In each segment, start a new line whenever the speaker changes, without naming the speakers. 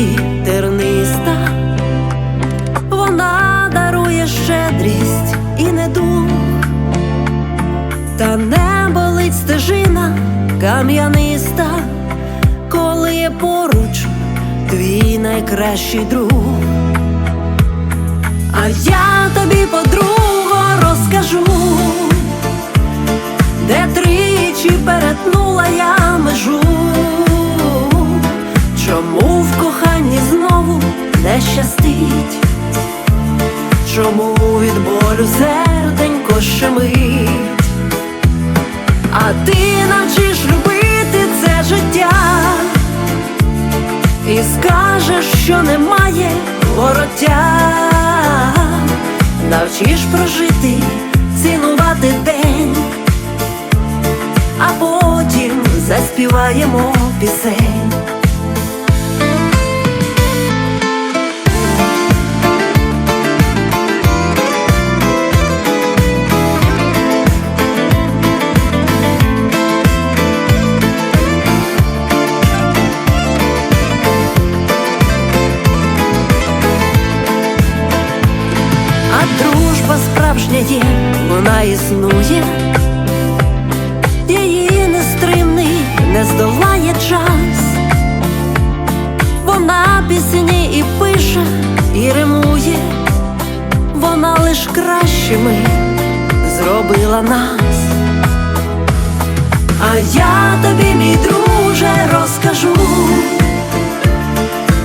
житті терниста, вона дарує щедрість і недуг, та не болить стежина кам'яниста, коли є поруч твій найкращий друг. А я тобі, подруго, розкажу, де тричі перетнула я межу, чому в коханні знову не щастить, чому від болю серденько щемить, а ти навчиш любити це життя і скажеш, що немає вороття, навчиш прожити, цінувати день, а потім заспіваємо пісень. Справжня є, вона існує, її нестримний не здолає час, вона пісні і пише, і римує, вона лиш кращими зробила нас. А я тобі, мій друже, розкажу,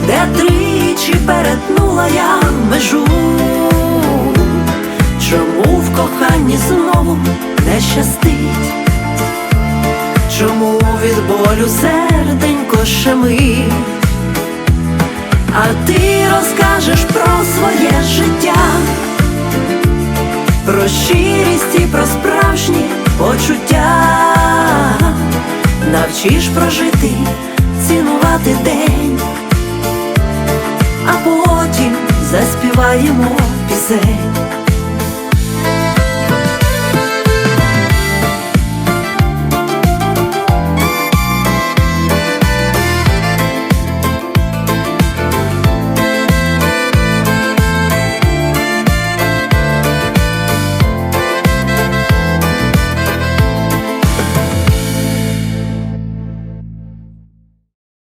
де тричі перетнула я межу. Чому в коханні знову не щастить? Чому від болю серденько щемить? А ти розкажеш про своє життя, про щирість і про справжні почуття, навчиш прожити, цінувати день, а потім заспіваємо пісень.